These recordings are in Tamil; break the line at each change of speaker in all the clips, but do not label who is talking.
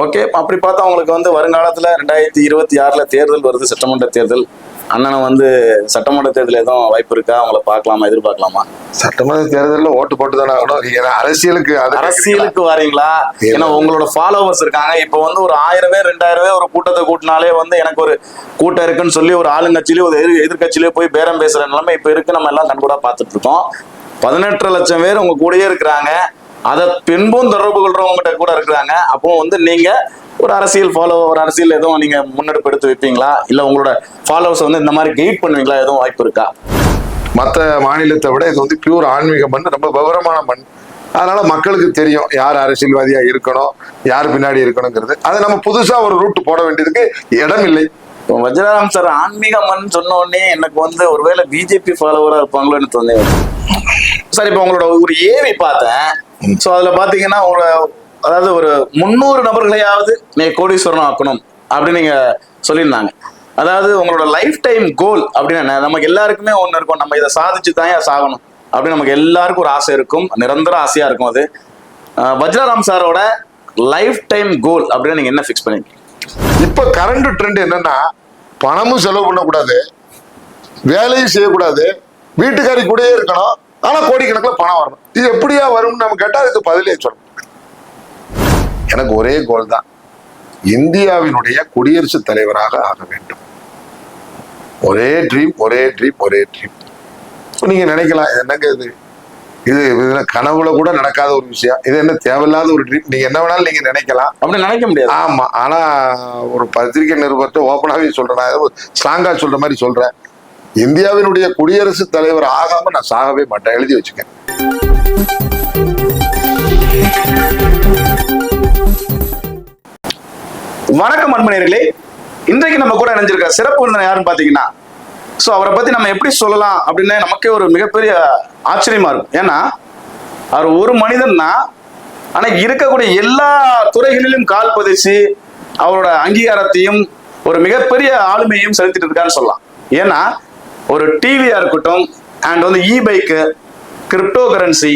ஓகே அப்படி பார்த்தா அவங்களுக்கு வந்து வருங்காலத்துல ரெண்டாயிரத்தி இருபத்தி ஆறுல தேர்தல் வருது சட்டமன்ற தேர்தல். அண்ணனை வந்து சட்டமன்ற தேர்தல் எதுவும் வாய்ப்பு இருக்கா? அவங்கள பார்க்கலாமா எதிர்பார்க்கலாமா?
சட்டமன்ற தேர்தலில் ஓட்டு போட்டு தானே ஆகணும் அரசியலுக்கு
அரசியலுக்கு வரீங்களா? ஏன்னா உங்களோட ஃபாலோவர்ஸ் இருக்காங்க. இப்போ வந்து ஒரு ஆயிரம் பேர் ரெண்டாயிரம் பேர் ஒரு கூட்டத்தை கூட்டினாலே வந்து எனக்கு ஒரு கூட்டம் இருக்குன்னு சொல்லி ஒரு ஆளுங்கட்சியிலயோ ஒரு எதிர் எதிர்கட்சியிலயோ போய் பேரம் பேசுற நிலைமை இப்போ இருக்கு. நம்ம எல்லாம் கண்கூடா பார்த்துட்டு இருக்கோம். பதினெட்டு லட்சம் பேர் உங்க கூடயே இருக்கிறாங்க. அதை பின்பும் தொடர்பு கொள்றவங்ககிட்ட கூட இருக்கிறாங்க. அப்போ வந்து நீங்க ஒரு அரசியல் ஃபாலோ ஒரு அரசியல் எதுவும் நீங்க முன்னெடுப்பு எடுத்து வைப்பீங்களா? இல்ல உங்களோட ஃபாலோவர்ஸ் வந்து இந்த மாதிரி கைட் பண்ணுவீங்களா? எதுவும் வாய்ப்பு இருக்கா?
மற்ற மாநிலத்தை விட இது வந்து பியூர் ஆன்மீக மண் ரொம்ப விவரமான மண். அதனால மக்களுக்கு தெரியும் யார் அரசியல்வாதியா இருக்கணும் யார் பின்னாடி இருக்கணுங்கிறது. அதை நம்ம புதுசா ஒரு ரூட் போட வேண்டியதுக்கு இடம் இல்லை.
இப்போ வஜ்ரராம் சார் ஆன்மீக மண் சொன்ன உடனே எனக்கு வந்து ஒருவேளை பிஜேபி ஃபாலோவரா இருப்பாங்களோன்னு தோணுது. சார் இப்போ உங்களோட ஒரு ஏவி பார்த்தேன். ஸோ அதுல பாத்தீங்கன்னா உங்களோட அதாவது ஒரு முந்நூறு நபர்களையாவது நீ கோடீஸ்வரன் ஆக்கணும் அப்படின்னு நீங்க சொல்லியிருந்தாங்க. அதாவது உங்களோட லைஃப் டைம் கோல் அப்படின்னு? நமக்கு எல்லாருக்குமே ஒன்று இருக்கும். நம்ம இதை சாதிச்சு தான் சாகணும். அப்படின்னு நமக்கு எல்லாருக்கும் ஒரு ஆசை இருக்கும். நிரந்தர ஆசையா இருக்கும் அது. வஜ்ரராம் சாரோட லைஃப் டைம் கோல் அப்படின்னு நீங்க என்ன ஃபிக்ஸ் பண்ணிருக்கீங்க?
இப்ப கரண்ட் ட்ரெண்ட் என்னன்னா பணமும் செலவு பண்ணக்கூடாது. வேலையும் செய்யக்கூடாது. வீட்டுக்காரி கூடயே இருக்கணும். ஆனா கோடிக்கணக்கில் பணம் வரணும். இது எப்படியா வரும்னு நம்ம கேட்டா அதுக்கு பதிலே சொல்லணும். எனக்கு ஒரே கோல் தான். இந்தியாவினுடைய குடியரசுத் தலைவராக ஆக வேண்டும். ஒரே ட்ரீம் ஒரே ட்ரீம் ஒரே ட்ரீம் நீங்க நினைக்கலாம் இது என்னங்க இது? இது கனவுல கூட நடக்காத ஒரு விஷயம். இது என்ன தேவையில்லாத ஒரு ட்ரீம் நீங்க என்ன வேணாலும் நீங்க நினைக்கலாம்.
அப்படி நினைக்க முடியாது.
ஆமா ஆனா ஒரு பத்திரிகை நிருபர்கிட்ட ஓப்பனாவே சொல்றேன். ஸ்ட்ராங்கா சொல்ற மாதிரி சொல்றேன். இந்தியாவினுடைய குடியரசுத் தலைவர் ஆகாம நான் சாகவே மாட்டேன். எழுதி வச்சுக்கேன்.
வணக்கம் அன்பனர்களே இன்றைக்கு நம்ம கூட இணைஞ்சிருக்க சிறப்பு விருந்தினர் யாருன்னு பாத்தீங்கன்னா ஸோ அவரை பத்தி நம்ம எப்படி சொல்லலாம் அப்படின்னு நமக்கே ஒரு மிகப்பெரிய ஆச்சரியமா இருக்கும். ஏன்னா அவர் ஒரு மனிதன் தான் ஆனா இருக்கக்கூடிய எல்லா துறைகளிலும் கால் பதிச்சு அவரோட அங்கீகாரத்தையும் ஒரு மிகப்பெரிய ஆளுமையும் செலுத்திட்டு இருக்கான்னு சொல்லலாம். ஏன்னா ஒரு டிவியா இருக்கட்டும் அண்ட் வந்து இ பைக்கு கிரிப்டோ கரன்சி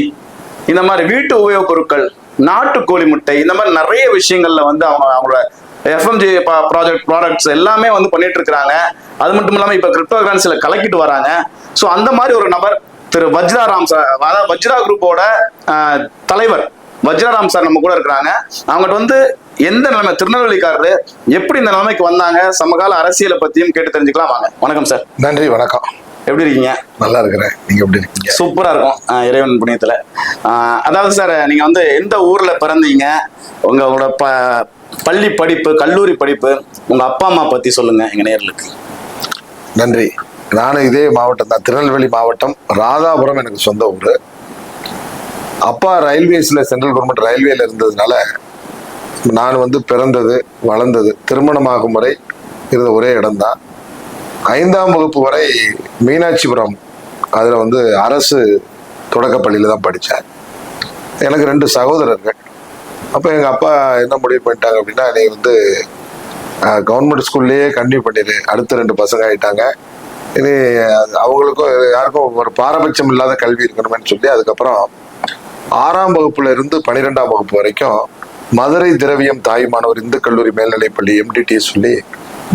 இந்த மாதிரி வீட்டு உபயோகப் பொருட்கள் நாட்டுக்கோழி முட்டை இந்த மாதிரி நிறைய விஷயங்கள்ல வந்து அவங்க அவங்களோட எஃப்எம்ஜி ப்ராஜெக்ட் ப்ராடக்ட்ஸ் எல்லாமே வந்து பண்ணிட்டு இருக்கிறாங்க. அது மட்டும் இல்லாமல் இப்போ கிரிப்டோ கரன்சியில் கலக்கிட்டு வராங்க. ஸோ அந்த மாதிரி ஒரு நபர் திரு வஜ்ராராம் சார் அதாவது வஜ்ரா குரூப்போட தலைவர். வஜ்ராராம் சார் நம்ம கூட இருக்கிறாங்க. அவங்ககிட்ட வந்து எந்த நிலைமை? திருநெல்வேலிக்காரரு எப்படி இந்த நிலைமைக்கு வந்தாங்க? சமகால அரசியலை பத்தியும் கேட்டு தெரிஞ்சுக்கலாம் வாங்க. வணக்கம் சார்.
நன்றி வணக்கம்.
எப்படி இருக்கீங்க?
நல்லா இருக்கிறேன். நீங்க எப்படி இருக்கீங்க?
சூப்பரா இருக்கும். இறைவன் புண்ணியத்துல. அதாவது சார் நீங்க வந்து எந்த ஊர்ல பிறந்தீங்க? உங்களோட ப பள்ளி படிப்பு கல்லூரி படிப்பு உங்க அப்பா அம்மா பத்தி சொல்லுங்க எங்க நேர்களுக்கு
நன்றி. நானும் இதே மாவட்டம் தான். திருநெல்வேலி மாவட்டம் ராதாபுரம் எனக்கு சொந்த ஊர். அப்பா ரயில்வேஸ்ல சென்ட்ரல் கவர்மெண்ட் ரயில்வேல இருந்ததுனால நான் வந்து பிறந்தது வளர்ந்தது திருமணமாகும் வரை இருந்த ஒரே இடம்தான். ஐந்தாம் வகுப்பு வரை மீனாட்சிபுரம் அதில் வந்து அரசு தொடக்கப்பள்ளியில் தான் படித்தேன் எனக்கு ரெண்டு சகோதரர்கள். அப்போ எங்கள் அப்பா என்ன முடிவு பண்ணிட்டாங்க அப்படின்னா நீ வந்து கவர்மெண்ட் ஸ்கூல்லையே கண்டினியூ பண்ணிடு அடுத்த ரெண்டு பசங்க ஆகிட்டாங்க இனி அது அவங்களுக்கும் யாருக்கும் ஒரு பாரபட்சம் இல்லாத கல்வி இருக்கணும்னு சொல்லி அதுக்கப்புறம் ஆறாம் வகுப்புல இருந்து பன்னிரெண்டாம் வகுப்பு வரைக்கும் மதுரை திரவியம் தாய்மானவர் இந்து கல்லூரி மேல்நிலைப்பள்ளி எம்டிடி சொல்லி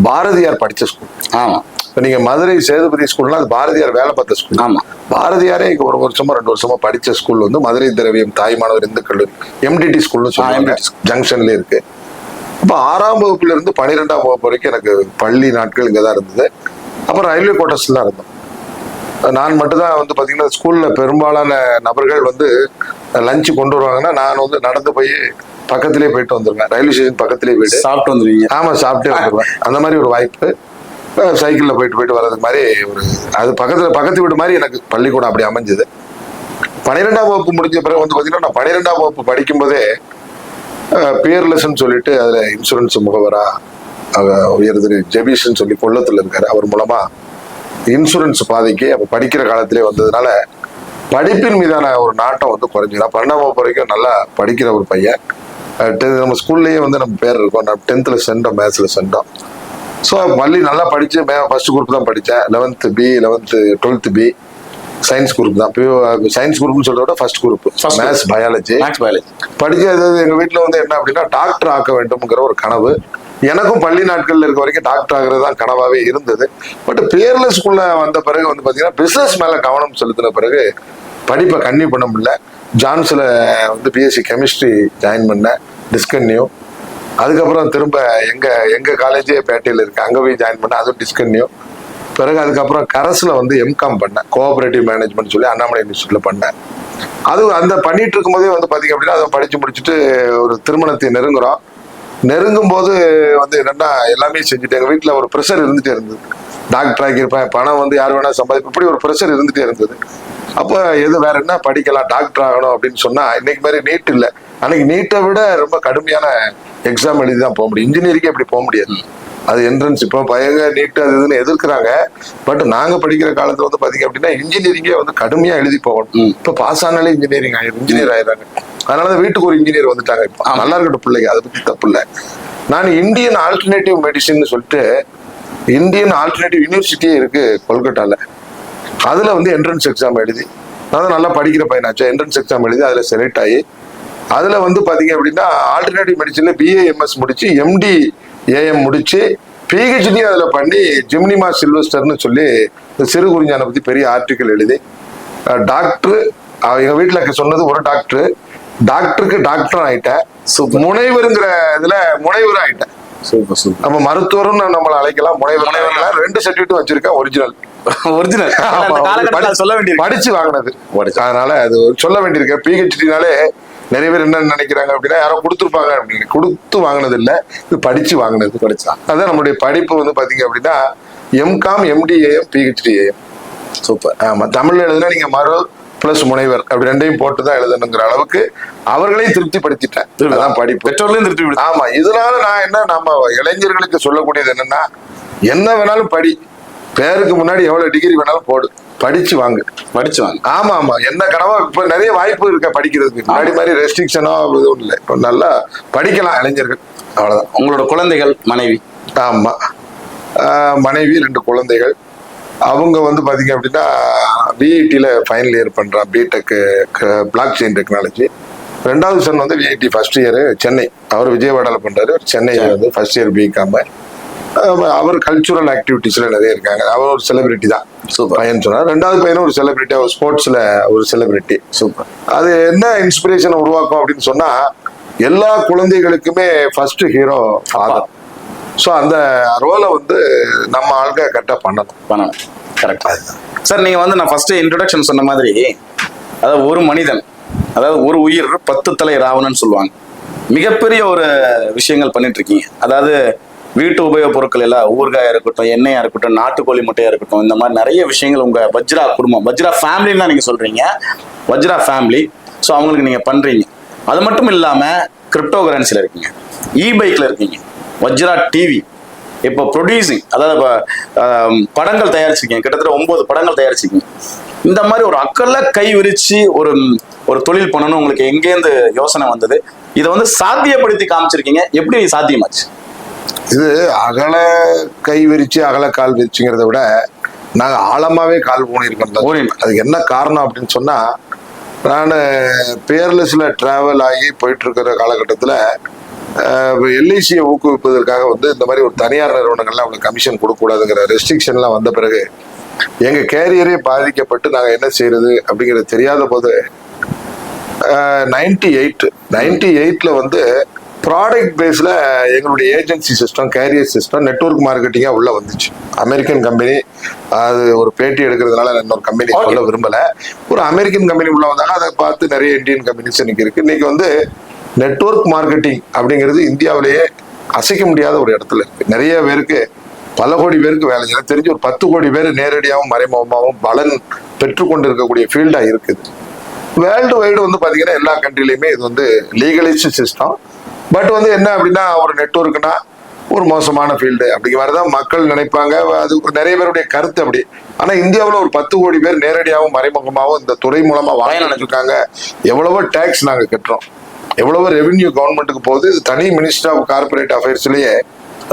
பாரதியார் படிச்ச ஸ்கூல்
ஆமா.
இப்போ நீங்க மதுரை சேதுபதி ஸ்கூல்னா அது பாரதியார் வேலை பார்த்த ஸ்கூல்
ஆமா.
பாரதியாரே ஒரு வருஷமா ரெண்டு வருஷமா படிச்ச ஸ்கூல் வந்து மதுரை திரவியம் தாய்மானவர் இந்து கல்லூரி எம்டிடி ஸ்கூல்னு சொல்லுவாங்க. ஜங்ஷன்ல இருக்கு. அப்போ ஆறாம் வகுப்புல இருந்து பன்னிரெண்டாம் வகுப்பு வரைக்கும் எனக்கு பள்ளி நாட்கள் இங்கே தான் இருந்தது. அப்புறம் ரயில்வே குவார்டர்ஸ்ல தான் இருந்தோம். நான் மட்டும்தான் வந்து பார்த்தீங்கன்னா ஸ்கூல்ல பெரும்பாலான நபர்கள் வந்து லஞ்சு கொண்டு வருவாங்கன்னா நான் வந்து நடந்து போய் பக்கத்திலே போயிட்டு வந்துருவேன். ரயில்வே ஸ்டேஷன் பக்கத்திலே போயிட்டு
சாப்பிட்டு வந்துருவீங்க.
ஆமா சாப்பிட்டே வந்துருவேன். அந்த மாதிரி ஒரு வாய்ப்பு. சைக்கிள்ல போயிட்டு போயிட்டு வர்றதுக்கு மாதிரி ஒரு அது பக்கத்துல பக்கத்து வீடு மாதிரி எனக்கு பள்ளிக்கூடம் அப்படி அமைஞ்சது. பன்னிரெண்டாம் வகுப்பு முடிஞ்ச பிறகு வந்து பார்த்தீங்கன்னா நான் பன்னிரெண்டாம் வகுப்பு படிக்கும்போதே பியர்லெஸ்ன்னு சொல்லிட்டு அதுல இன்சூரன்ஸ் முகவரா அஹ், உயர் திரு ஜெபீஷ்னு சொல்லி கொள்ளத்துல இருக்காரு. அவர் மூலமா இன்சூரன்ஸ் பாதைக்கு அப்ப படிக்கிற காலத்திலே வந்ததுனால படிப்பின் மீதான ஒரு நாட்டம் வந்து குறைஞ்சி நான் பன்னெண்டாம் வகுப்பு வரைக்கும் நல்லா படிக்கிற ஒரு பையன். நம்ம ஸ்கூல்லேயே வந்து நம்ம பேர் இருக்கோம். நான் டென்த்தில் சென்றோம் மேத்ஸில் சென்றோம். ஸோ பள்ளி நல்லா படித்து மே ஃபர்ஸ்ட் குரூப் தான் படித்தேன் eleventh B eleventh twelfth B science group தான். சயின்ஸ் குரூப்னு சொல்றத விட first group maths biology
maths biology
படிச்சு அதாவது எங்க வீட்ல வந்து என்ன அப்படின்னா டாக்டர் ஆக்க வேண்டும்ங்கிற ஒரு கனவு. எனக்கும் பள்ளி நாட்கள்ல இருக்க வரைக்கும் டாக்டர் ஆகிறது தான் கனவாவே இருந்தது. பட் பேர்லெஸ்குள்ள வந்த பிறகு வந்து பாத்தீங்கன்னா பிசினஸ் மேல கவனம் செலுத்தின பிறகு படிப்பை கன்னியூ பண்ண முடியல. ஜான்ஸ்ல வந்து பிஎஸ்சி கெமிஸ்ட்ரி ஜாயின் பண்ணேன் டிஸ்கன்யூ அதுக்கப்புறம் திரும்ப எங்க எங்க காலேஜே பேட்டையில் இருக்கு அங்கே போய் ஜாயின் பண்ணேன் அதுவும் டிஸ்கன்யூ பிறகு அதுக்கப்புறம் கரஸில் வந்து எம்காம் பண்ணேன் கோஆபரேட்டிவ் மேனேஜ்மெண்ட் சொல்லி அண்ணாமலை இன்ஸ்டியூட்டில் பண்ணேன் அது அந்த பண்ணிட்டு இருக்கும்போதே வந்து பார்த்தீங்க அப்படின்னா அதை படித்து முடிச்சுட்டு ஒரு திருமணத்தை நெருங்குறோம். நெருங்கும் போது வந்து என்னன்னா எல்லாமே செஞ்சுட்டு எங்க வீட்டுல ஒரு ப்ரெஷர் இருந்துட்டே இருந்தது. டாக்டர் ஆகியிருப்பேன் பணம் வந்து யார் வேணா சம்பாதிப்பேன். இப்படி ஒரு ப்ரெஷர் இருந்துட்டே இருந்தது. அப்போ எது வேற என்ன படிக்கலாம் டாக்டர் ஆகணும் அப்படின்னு சொன்னா இன்னைக்கு மாதிரி நீட் இல்லை. அன்னைக்கு நீட்டை விட ரொம்ப கடுமையான எக்ஸாம் எழுதி தான் போக முடியும். இன்ஜினியரிங்கே அப்படி போக முடியாது. அது என்ட்ரன்ஸ் இப்போ பயங்க நீட் அது இதுன்னு எதிர்க்கிறாங்க. பட் நாங்க படிக்கிற காலத்துல வந்து பாத்தீங்க அப்படின்னா இன்ஜினியரிங்கே வந்து கடுமையா எழுதி போகணும். இப்ப பாஸ் ஆனாலே இன்ஜினியரிங் ஆயிரும். இன்ஜினியர் ஆயிடுறாங்க. அதனாலதான் வீட்டுக்கு ஒரு இன்ஜினியர் வந்துட்டாங்க இப்போ. நல்லா இருக்கட்டும் பிள்ளைங்க அதை பத்தி தப்பு இல்லை. நான் இந்தியன் ஆல்டர்னேட்டிவ் மெடிசின் சொல்லிட்டு இந்தியன் ஆல்டர்னேட்டிவ் யூனிவர்சிட்டியே இருக்கு கொல்கட்டால. அதுல வந்து என்ட்ரன்ஸ் எக்ஸாம் எழுதி நான் நல்லா படிக்கிற பையனாச்சு என்ட்ரன்ஸ் எக்ஸாம் எழுதி அதுல செலக்ட் ஆகி அதுல வந்து பாத்தீங்க அப்படின்னா ஆல்டர்னேட்டிவ் மெடிசன்ல பிஏஎம்எஸ் முடிச்சு எம்டி ஏஎம் முடிச்சு பிஹெச்டி அதுல பண்ணி ஜிம்னிமா சில்வஸ்டர்னு சொல்லி சிறு குறிஞ்சானை பத்தி பெரிய ஆர்டிக்கல் எழுதி டாக்டர் எங்க வீட்டுல சொன்னது ஒரு டாக்டர் டாக்டருக்கு டாக்டர் ஆயிட்டேன். முனைவருங்கிற இதுல முனைவர் ஆயிட்டேன். நம்ம மருத்துவரும் நம்மளை அழைக்கலாம். முனைவர். ரெண்டு சர்டிஃபிகேட் வச்சிருக்கேன். ஒரிஜினல்
ஒரிஜினல் சொல்ல வேண்டியது
படிச்சு வாங்கினது. அதனால அது சொல்ல வேண்டியிருக்கு. பிஹெச்டினாலே நிறைய பேர் என்ன நினைக்கிறாங்க அப்படின்னா யாரோ கொடுத்துருப்பாங்க அப்படின்னு. கொடுத்து வாங்கினது இல்ல இது படிச்சு வாங்கினது.
படிச்சா.
அதான் நம்மளுடைய படிப்பு வந்து பாத்தீங்க அப்படின்னா MCom MDAM PhD AM
super.
ஆமா தமிழ்ல எழுதுனா நீங்க மறு பிளஸ் முனைவர் அப்படி ரெண்டையும் போட்டு தான் எழுதணுங்கிற அளவுக்கு அவர்களையும் திருப்திப்படுத்திட்டேன் அதான் படிப்பு.
பெற்றோர்களையும் திருப்பி விடு
ஆமா இதனால நான் என்ன நம்ம இளைஞர்களுக்கு சொல்லக்கூடியது என்னன்னா என்ன வேணாலும் படி. பேருக்கு முன்னாடி எவ்வளவு டிகிரி வேணாலும் போடு. படிச்சு வாங்கு.
படிச்சு வாங்க.
ஆமா ஆமா. என்ன கனவோ இப்ப நிறைய வாய்ப்பு இருக்க படிக்கிறதுக்கு. முன்னாடி மாதிரி ரெஸ்ட்ரிக்ஷனோ எதுவும் இல்லை. இப்போ நல்லா படிக்கலாம் இளைஞர்கள். அவ்வளவுதான்.
உங்களோட குழந்தைகள் மனைவி?
ஆமா. மனைவி ரெண்டு குழந்தைகள். அவங்க வந்து பாத்தீங்க அப்படின்னா விஐடியில் ஃபைனல் இயர் பண்றான் பிடெக் பிளாக் செயின் டெக்னாலஜி ரெண்டாவது சன் வந்து விஐடி ஃபர்ஸ்ட் இயர் சென்னை. அவர் விஜயவாடால பண்றாரு. சென்னை வந்து ஃபர்ஸ்ட் இயர் பிகாம அவர் கல்ச்சுரல் ஆக்டிவிட்டிஸ்ல நிறைய இருக்காங்க. அவர் ஒரு செலிபிரிட்டி தான்.
சூப்பர்.
பையன் சொன்னார். ரெண்டாவது பையனும் ஒரு செலிபிரிட்டி அவர் ஸ்போர்ட்ஸ்ல ஒரு செலிபிரிட்டி
சூப்பர்.
அது என்ன இன்ஸ்பிரேஷன் உருவாக்கும் அப்படின்னு சொன்னா எல்லா குழந்தைகளுக்குமே ஃபர்ஸ்ட் ஹீரோ ஃபாதர் ஸோ அந்த ரோலை வந்து நம்ம ஆளுங்க கரெக்டாக பண்ணணும்.
பண்ணணும். கரெக்ட் சார் நீங்க வந்து நான் ஃபர்ஸ்ட் இன்ட்ரோடக்ஷன் சொன்ன மாதிரி அதாவது ஒரு மனிதன் அதாவது ஒரு உயிர் பத்து தலை ராவணன் சொல்லுவாங்க. மிகப்பெரிய ஒரு விஷயங்கள் பண்ணிட்டு இருக்கீங்க அதாவது வீட்டு உபயோக பொருட்கள் எல்லாம் ஊறுகாயா இருக்கட்டும் எண்ணெயா இருக்கட்டும் நாட்டுக்கோழி முட்டையா இருக்கட்டும் இந்த மாதிரி நிறைய விஷயங்கள் உங்க வஜ்ரா குடும்பம் வஜ்ரா ஃபேமிலின்னு தான் நீங்க சொல்றீங்க. வஜ்ரா ஃபேமிலி ஸோ அவங்களுக்கு நீங்க பண்றீங்க. அது மட்டும் இல்லாம கிரிப்டோ கரன்சில இருக்கீங்க. இ பைக்ல இருக்கீங்க. வஜ்ரா டிவி இப்போ ப்ரொடியூசிங் அதாவது இப்ப, படங்கள் தயாரிச்சிருக்கீங்க. கிட்டத்தட்ட ஒன்பது படங்கள் தயாரிச்சிருக்கீங்க. இந்த மாதிரி ஒரு அக்கல்ல கை விரிச்சு ஒரு ஒரு தொழில் பண்ணணும் உங்களுக்கு எங்கேருந்து யோசனை வந்தது? இதை வந்து சாத்தியப்படுத்தி காமிச்சிருக்கீங்க. எப்படி சாத்தியமாச்சு?
இது அகல கை விரிச்சு அகல கால் விரிச்சுங்கிறத விட நாங்கள் ஆழமாவே கால் ஊனியிருக்கோம்
ஊனிருக்கோம்.
அதுக்கு என்ன காரணம் அப்படின்னு சொன்னா நான் பேர்லெஸ்ல டிராவல் ஆகி போயிட்டு இருக்கிற காலகட்டத்தில் எல்ஐசியை ஊக்குவிப்பதற்காக வந்து இந்த மாதிரி ஒரு தனியார் நிறுவனங்கள்லாம் அவங்களுக்கு கமிஷன் கொடுக்கக்கூடாதுங்கிற ரெஸ்ட்ரிக்ஷன்லாம் வந்த பிறகு எங்க கேரியரே பாதிக்கப்பட்டு நாங்கள் என்ன செய்யறது அப்படிங்கிறது தெரியாத போது நைன்டி எயிட் நைன்டி எயிட்ல வந்து ப்ராடக்ட் பேஸ்ல எங்களுடைய agency system career system network மார்க்கெட்டிங்கா உள்ள வந்துச்சு. அமெரிக்கன் கம்பெனி அது ஒரு பேட்டி எடுக்கிறதுனால நான் இன்னொரு கம்பெனி. சொல்ல விரும்பல. ஒரு அமெரிக்கன் கம்பெனி உள்ள வந்தாங்க அதை பார்த்து நிறைய இந்தியன் கம்பெனிஸ் இன்னைக்கு இருக்கு. இன்னைக்கு வந்து நெட்வொர்க் மார்க்கெட்டிங் அப்படிங்கிறது இந்தியாவிலேயே அசைக்க முடியாத ஒரு இடத்துல இருக்கு. நிறைய பேருக்கு பல கோடி பேருக்கு வேலை செய்யலாம் தெரிஞ்சு ஒரு பத்து கோடி பேர் நேரடியாகவும் மறைமுகமாகவும் பலன் பெற்றுக்கொண்டு இருக்கக்கூடிய ஃபீல்டாக இருக்குது வேர்ல்டு வைடு வந்து பார்த்தீங்கன்னா எல்லா கண்ட்ரிலையுமே இது வந்து லீகலைஸ்டு சிஸ்டம் பட் வந்து என்ன அப்படின்னா ஒரு நெட்ஒர்க்னா ஒரு மோசமான ஃபீல்டு அப்படிங்கிற மாதிரி தான் மக்கள் நினைப்பாங்க. அது ஒரு நிறைய பேருடைய கருத்து அப்படி. ஆனால் இந்தியாவில் ஒரு பத்து கோடி பேர் நேரடியாகவும் மறைமுகமாகவும் இந்த துறை மூலமாக மூலமா நினைச்சிருக்காங்க. எவ்வளவோ டேக்ஸ் நாங்கள் கட்டுறோம். எவ்வளவோ ரெவென்யூ கவர்மெண்ட்டுக்கு போகுது? இது தனி மினிஸ்டர் ஆஃப் கார்பரேட் அஃபேர்ஸ்லயே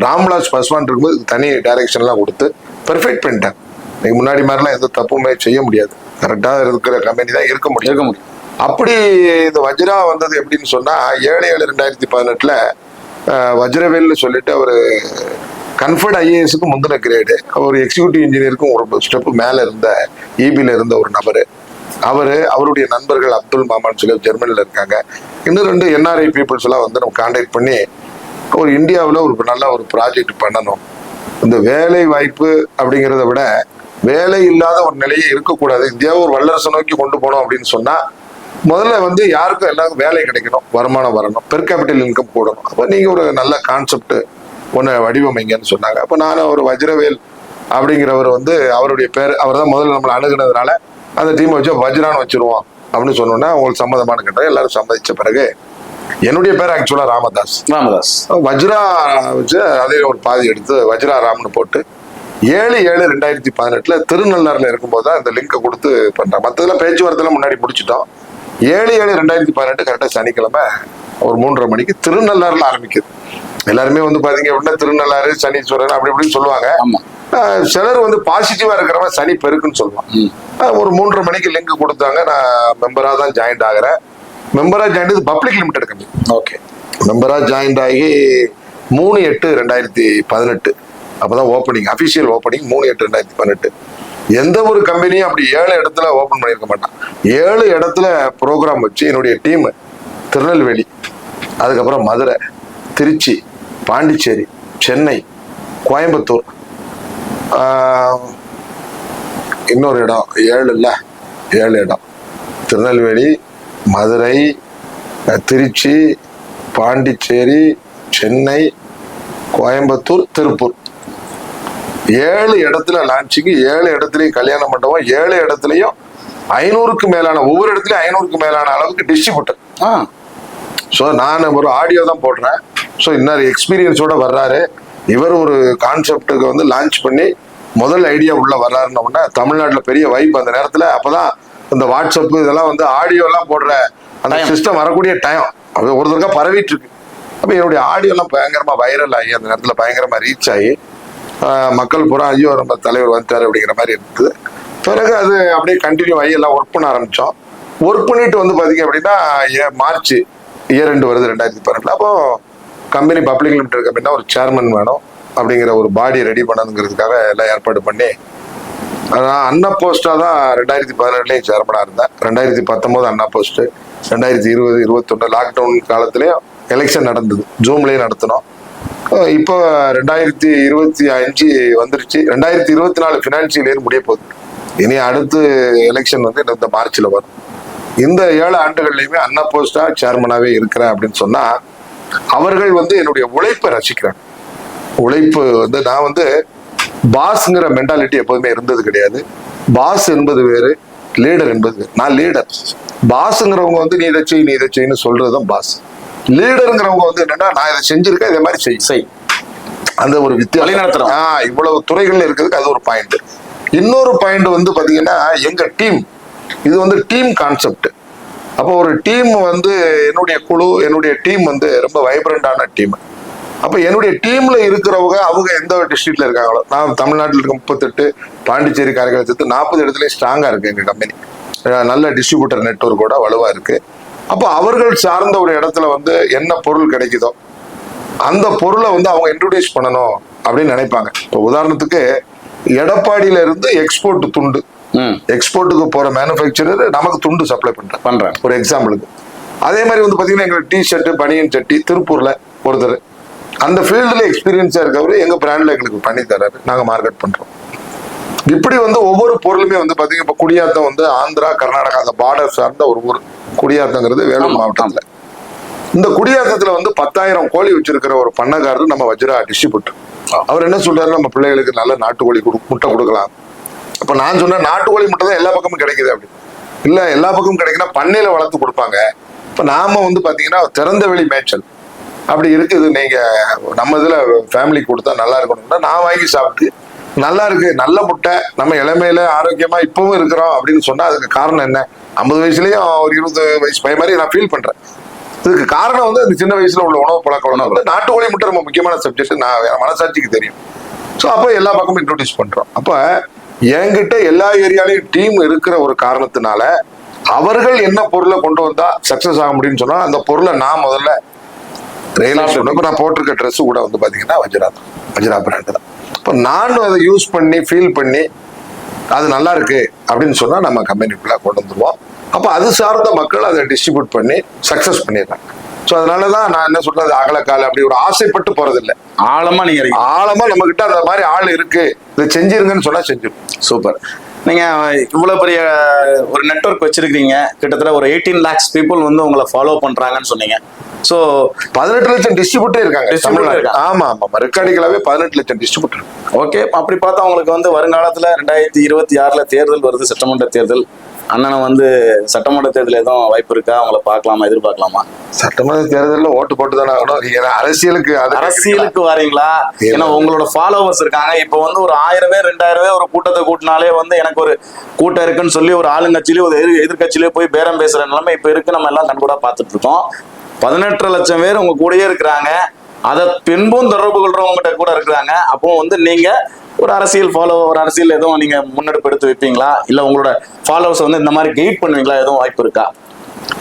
ராம்விலாஸ் பஸ்வான் இருக்கும்போது தனி டைரக்ஷன்லாம் கொடுத்து பெர்ஃபெக்ட் பண்ணிட்டாங்க. நீங்க முன்னாடி மாதிரிலாம் எந்த தப்புமே செய்ய முடியாது. கரெக்டா இருக்கிற கம்பெனி தான் இருக்க முடியும்.
இருக்க முடியும்.
அப்படி இந்த வஜ்ரா வந்தது எப்படின்னு சொன்னா ஏழு ஏழு ரெண்டாயிரத்தி பதினெட்டுல வஜ்ரவேல்னு சொல்லிட்டு அவர் கன்ஃபர்ட் ஐஏஎஸ்க்கு முந்தின கிரேடு ஒரு எக்ஸிக்யூட்டிவ் இன்ஜினியருக்கும் ஒரு ஸ்டெப் மேல இருந்த ஈபில இருந்த ஒரு நபர். அவரு அவருடைய நண்பர்கள் அப்துல் மாமான்னு சொல்லி ஜெர்மனில இருக்காங்க. இன்னும் ரெண்டு என்ஆர்ஐ பீப்புள்ஸ் எல்லாம் வந்து நம்ம கான்டாக்ட் பண்ணி ஒரு இந்தியாவில் ஒரு நல்ல ஒரு ப்ராஜெக்ட் பண்ணணும். இந்த வேலை வாய்ப்பு அப்படிங்கிறத விட வேலை இல்லாத ஒரு நிலையே இருக்கக்கூடாது. இந்தியாவை ஒரு வல்லரசை நோக்கி கொண்டு போனோம் அப்படின்னு சொன்னா முதல்ல வந்து யாருக்கும் எல்லாருக்கும் வேலை கிடைக்கணும் வருமானம் வரணும் பெர் கேபிட்டல் இன்கம் கூடணும். அப்போ நீங்க ஒரு நல்ல கான்செப்ட் ஒன்று வடிவமைங்கன்னு சொன்னாங்க. அப்போ நானும் ஒரு வஜ்ரவேல் அப்படிங்கிறவர் வந்து அவருடைய பேர் அவர் தான் முதல்ல நம்மளை அணுகுனதுனால அந்த டீமை வச்சு வஜ்ரான்னு வச்சிருவோம் அப்படின்னு சொன்னோன்னா உங்களுக்கு சம்மதமான கேட்டார் எல்லாரும் சம்மதிச்ச பிறகு என்னுடைய பேர் ஆக்சுவலாக ராமதாஸ்.
ராமதாஸ்.
வஜ்ரா வச்சு அதே ஒரு பாதி எடுத்து வஜ்ரா ராம்னு போட்டு ஏழு ஏழு ரெண்டாயிரத்தி பதினெட்டுல திருநள்ளாறுல இருக்கும்போது தான் இந்த லிங்கை கொடுத்து பண்றேன் மற்றதெல்லாம் பேச்சுவார்த்தைலாம் முன்னாடி முடிச்சிட்டோம். ஏழு ஏழு ரெண்டாயிரத்தி பதினெட்டு கரெக்டாக சனிக்கிழமை ஒரு மூன்றரை மணிக்கு திருநள்ளாறுல ஆரம்பிக்குது. எல்லாருமே வந்து பாத்தீங்க அப்படின்னா திருநள்ளாறு சனீஸ்வரன் அப்படி இப்படின்னு சொல்லுவாங்க. சிலர் வந்து பாசிட்டிவா இருக்கிறவன் சனி பெருக்குன்னு சொல்லுவான் ஒரு மூன்றரை மணிக்கு லிங்க் கொடுத்தாங்க. நான் மெம்பரா தான் ஜாயின்ட் ஆகிறேன். மெம்பரா joint public limited company
okay
மெம்பரா joint ஆகி மூணு எட்டு ரெண்டாயிரத்தி பதினெட்டு. அப்பதான் ஓப்பனிங் அபிஷியல் ஓப்பனிங் மூணு எட்டு ரெண்டாயிரத்தி பதினெட்டு. எந்த ஒரு கம்பெனியும் அப்படி ஏழு இடத்துல ஓபன் பண்ணியிருக்க மாட்டான். ஏழு இடத்துல ப்ரோக்ராம் வச்சு என்னுடைய டீம் திருநெல்வேலி அதுக்கப்புறம் மதுரை திருச்சி பாண்டிச்சேரி சென்னை கோயம்புத்தூர். இன்னொரு இடம் ஏழு இல்ல ஏழு இடம். திருநெல்வேலி மதுரை திருச்சி பாண்டிச்சேரி சென்னை கோயம்புத்தூர் திருப்பூர். ஏழு இடத்துல லான்ச்சிங் ஏழு இடத்துலயும் கல்யாண மண்டபம் ஏழு இடத்துலயும் ஐநூறுக்கு மேலான ஒவ்வொரு இடத்துலயும் ஐநூறுக்கு மேலான அளவுக்கு டிஸ்ட்ரிபியூட்டர்
ஆ.
ஸோ நான் ஒரு ஆடியோ தான் போடுறேன். ஸோ இன்னொரு எக்ஸ்பீரியன்ஸோட வர்றாரு. இவர் ஒரு கான்செப்டுக்கு வந்து லான்ச் பண்ணி முதல் ஐடியா உள்ள வர்றாருன்ன உடனே தமிழ்நாட்டில் பெரிய வைப் அந்த நேரத்தில். அப்பதான் இந்த வாட்ஸ்அப் இதெல்லாம் வந்து ஆடியோ எல்லாம் போடுற அந்த. சிஸ்டம் வரக்கூடிய டைம் அது ஒரு தடவை பரவிட்டு இருக்கு. அப்போ என்னுடைய ஆடியோ எல்லாம் பயங்கரமா வைரல் ஆகி அந்த நேரத்தில் பயங்கரமா ரீச் ஆகி மக்கள் பூரா ஐயோ நம்ம தலைவர் வந்துட்டாரு அப்படிங்கிற மாதிரி இருந்தது. பிறகு அது அப்படியே கண்டினியூ ஆகி எல்லாம் ஒர்க் பண்ண ஆரம்பிச்சோம். ஒர்க் பண்ணிட்டு வந்து பாத்தீங்க அப்படின்னா ஏ- மார்ச் இயர் ரெண்டு வருது ரெண்டாயிரத்தி பதினெட்டுல. அப்போ கம்பெனி பப்ளிக் லிமிடெட் கம்பெனினா ஒரு சேர்மன் வேணும் அப்படிங்கிற ஒரு பாடி ரெடி பண்ணணுங்கிறதுக்காக எல்லாம் ஏற்பாடு பண்ணி நான் அண்ணா போஸ்ட்டாக தான் ரெண்டாயிரத்தி பதினெட்டுலேயும் சேர்மனாக இருந்தேன் ரெண்டாயிரத்தி பத்தொம்போது அண்ணா போஸ்ட்டு ரெண்டாயிரத்தி இருபது இருபத்தொன்று லாக்டவுன் காலத்துலேயும் எலெக்ஷன் நடந்தது. ஜூம்லேயும் நடத்தினோம். இப்போ ரெண்டாயிரத்தி இருபத்தி அஞ்சு வந்துருச்சு. ரெண்டாயிரத்தி இருபத்தி நாலு ஃபினான்சியல் இயர் முடிய போகுது. இனி அடுத்து எலெக்ஷன் வந்து இந்த மார்ச்சில் வரும். இந்த ஏழு ஆண்டுகள்லையுமே அண்ணா போஸ்டா சேர்மனாகவே இருக்கிறேன் அப்படின்னு சொன்னால் அவர்கள் வந்து என்னுடைய உழைப்பை ரசிக்கிறாங்க. உழைப்பு வந்து நான் வந்து பாஸ்ங்கிற மென்டாலிட்டி எப்போதுமே இருந்தது கிடையாது. பாஸ் என்பது வேறு லீடர் என்பது நான் லீடர் பாஸ்ங்கிறவங்க வந்து நீ இதை செய் நீ இதை செய்யு சொல்றதுதான் பாஸ். லீடருங்கிறவங்க வந்து என்னன்னா நான் இதை செஞ்சிருக்கேன் இதே மாதிரி செய்.
சரி
அந்த ஒரு வித்தியாசம்.
வழிநடத்துறோம்.
ஆ, இவ்வளவு துறைகள்ல இருக்கிறதுக்கு அது ஒரு பாயிண்ட் இன்னொரு பாயிண்ட் வந்து பாத்தீங்கன்னா எங்க டீம் இது வந்து டீம் கான்செப்ட் அப்போ ஒரு டீம் வந்து என்னுடைய குழு என்னுடைய டீம் வந்து ரொம்ப வைப்ரண்டான டீம் அப்போ என்னுடைய டீம்ல இருக்கிறவங்க அவங்க எந்த டிஸ்ட்ரிக்ட்ல இருக்காங்களோ நான் தமிழ்நாட்டில் இருக்க முப்பத்தெட்டு பாண்டிச்சேரி காரைக்கால் சேர்த்து நாற்பது இடத்துலயும் ஸ்ட்ராங்கா இருக்கு எங்க கம்பெனி நல்ல டிஸ்ட்ரிபியூட்டர் நெட்வொர்க்கோட வலுவா இருக்கு. அப்போ அவர்கள் சார்ந்த ஒரு இடத்துல வந்து என்ன பொருள் கிடைக்குதோ அந்த பொருளை வந்து அவங்க இன்ட்ரடியூஸ் பண்ணணும் அப்படின்னு நினைப்பாங்க. இப்போ உதாரணத்துக்கு எடப்பாடியில இருந்து எக்ஸ்போர்ட் துண்டு. எக்ஸ்போர்ட்டுக்கு போற மேனுஃபேக்சரர் நமக்கு துண்டு சப்ளை பண்றாங்க
பண்றாங்க
ஒரு எக்ஸாம்பிளுக்கு அதே மாதிரி வந்து பாத்தீங்கன்னா எங்களுக்கு டி ஷர்ட் பனியன் சட்டி திருப்பூர்ல ஒருத்தர். அந்த ஃபீல்டுல எக்ஸ்பீரியன்ஸா இருக்கவர் எங்க பிராண்ட்ல எங்களுக்கு பண்ணி தராரு. நாங்க மார்க்கெட் பண்றோம். இப்படி வந்து ஒவ்வொரு பொருளுமே வந்து பாத்தீங்கன்னா இப்ப குடியாத்தம் வந்து ஆந்திரா கர்நாடகா அந்த பார்டர் சார்ந்த ஒரு ஊர் குடியாத்தங்கிறது வேலூர்
ஆமா,
மாவட்டத்துல. இந்த குடியாத்தத்துல வந்து பத்தாயிரம் கோழி வச்சிருக்கிற ஒரு பண்ணக்காரர் நம்ம வஜ்ரா டிஸ்ட்ரிபியூட்டர் அவர் என்ன சொல்றாரு? நம்ம பிள்ளைகளுக்கு நல்ல நாட்டுக்கோழி முட்டை கொடுக்கலாம். அப்ப நான் சொன்னேன் நாட்டுக்கோழி முட்டை தான் எல்லா பக்கமும் கிடைக்குது அப்படி. இல்ல எல்லா பக்கமும் கிடைக்குன்னா பண்ணையில வளர்த்து கொடுப்பாங்க. இப்ப நாம வந்து பாத்தீங்கன்னா திறந்த வெளி மேய்ச்சல். அப்படி இருக்குது. நீங்க நம்ம இதுல ஃபேமிலி கொடுத்தா நல்லா இருக்கணும்னா நான் வாங்கி சாப்பிட்டு நல்லா இருக்கு நல்ல முட்டை நம்ம இளமையில ஆரோக்கியமா இப்பவும் இருக்கிறோம் அப்படின்னு சொன்னா அதுக்கு காரணம் என்ன? ஐம்பது வயசுலயும் ஒரு இருபது வயசு பையன் மாதிரி நான் ஃபீல் பண்றேன். இதுக்கு காரணம் வந்து அந்த சின்ன வயசுல உள்ள உணவு பழக்க வழக்கம். நாட்டுக்கோழி முட்டை ரொம்ப முக்கியமான சப்ஜெக்ட் நான் என் மனசாட்சிக்கு தெரியும். ஸோ அப்போ எல்லா பக்கமும் இன்ட்ரோடியூஸ் பண்றோம். அப்போ என்கிட்ட எல்லா ஏரியாலையும் டீம் இருக்கிற ஒரு காரணத்தினால அவர்கள் என்ன பொருளை கொண்டு வந்தா சக்சஸ் ஆக முடியும்னு சொன்னா அந்த பொருளை நான் முதல்ல ரியலைஸ் இப்போ நான் போட்டிருக்க ட்ரெஸ் கூட வந்து பாத்தீங்கன்னா வஜ்ரா வஜ்ரா பிராண்டு தான். இப்போ நான் அதை யூஸ் பண்ணி ஃபீல் பண்ணி அது நல்லா இருக்கு அப்படின்னு சொன்னா நம்ம கம்பெனிக்குள்ள கொண்டு வந்துருவோம். அப்போ அது சார்ந்த மக்கள் அதை டிஸ்ட்ரிபியூட் பண்ணி சக்சஸ் பண்ணிடுறாங்க. ஸோ அதனால தான் நான் என்ன சொல்றது அகலக்கால் அப்படி ஒரு ஆசைப்பட்டு போறதில்ல.
ஆழமா நீங்க
ஆழமா நம்ம கிட்ட அந்த மாதிரி ஆள் இருக்கு. இதை செஞ்சிருங்கன்னு சொன்னா செஞ்சிருவோம்.
சூப்பர். நீங்க இவ்வளவு பெரிய ஒரு நெட்வொர்க் வச்சிருக்கீங்க கிட்டத்தட்ட ஒரு எயிட்டீன் லேக்ஸ் பீப்புள் வந்து உங்களை ஃபாலோ பண்றாங்கன்னு சொன்னீங்க. ஸோ
பதினெட்டு லட்சம் டிஸ்ட்ரிபியூட்டே இருக்காங்க
Distributor
தமிழ்நாடு.
இருக்காங்க.
ஆமா ஆமா ரெக்கார்டிகளாவே பதினெட்டு லட்சம் டிஸ்ட்ரிபியூட்டர்
ஓகே அப்படி பார்த்தா உங்களுக்கு வந்து வருங்காலத்துல ரெண்டாயிரத்தி இருபத்தி ஆறுல தேர்தல் வருது சட்டமன்ற தேர்தல். அண்ணனை வந்து சட்டமன்ற தேர்தல் எதுவும் வாய்ப்பு இருக்கா? அவங்கள பார்க்கலாமா எதிர்பார்க்கலாமா?
சட்டமன்ற தேர்தலில் ஓட்டு போட்டு தானே ஆகணும். நீங்க அரசியலுக்கு
அரசியலுக்கு வரீங்களா? ஏன்னா உங்களோட ஃபாலோவர்ஸ் இருக்காங்க. இப்போ வந்து ஒரு ஆயிரம் பேர் ரெண்டாயிரம் பேர் ஒரு கூட்டத்தை கூட்டினாலே வந்து எனக்கு ஒரு கூட்டம் இருக்குன்னு சொல்லி ஒரு ஆளுங்கட்சியிலே ஒரு எதிர் எதிர்கட்சியிலே போய் பேரம் பேசுற நிலைமை இப்போ இருக்கு. நம்ம எல்லாம் கண்கூடா பார்த்துட்டு இருக்கோம் பதினெட்டு லட்சம் பேர் உங்க கூடயே இருக்கிறாங்க. அதை பின்பும் தொடர்பு கொள்றவங்ககிட்ட கூட இருக்கிறாங்க. அப்போ வந்து நீங்க ஒரு அரசியல் ஃபாலோ ஒரு அரசியல் எதுவும் நீங்க முன்னெடுப்பு எடுத்து வைப்பீங்களா? இல்ல உங்களோட ஃபாலோவர்ஸ் வந்து இந்த மாதிரி கைட் பண்ணுவீங்களா? எதுவும் வாய்ப்பு இருக்கா?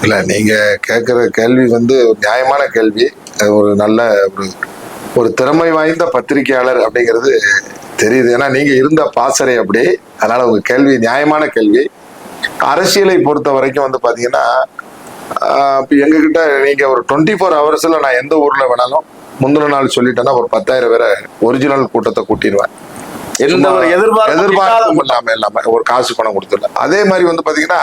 இல்ல நீங்க கேட்கிற கேள்வி வந்து ஒரு நியாயமான கேள்வி. அது ஒரு நல்ல ஒரு ஒரு திறமை வாய்ந்த பத்திரிகையாளர் அப்படிங்கிறது தெரியுது. ஏன்னா நீங்க இருந்த பாசறை அப்படி. அதனால உங்க கேள்வி நியாயமான கேள்வி. அரசியலை பொறுத்த வரைக்கும் வந்து பாத்தீங்கன்னா இப்போ எங்ககிட்ட நீங்க ஒரு டுவெண்ட்டி ஃபோர் ஹவர்ஸ்ல நான் எந்த ஊர்ல வேணாலும் முந்தின நாள் சொல்லிட்டேன்னா ஒரு பத்தாயிரம் பேரை ஒரிஜினல் கூட்டத்தை கூட்டிடுவேன்.
எந்த ஒரு எதிர்பார்ப்பு
எதிர்பார்ப்பும் இல்லாம இல்லாம ஒரு காசு பணம் கொடுத்துடல. அதே மாதிரி வந்து பாத்தீங்கன்னா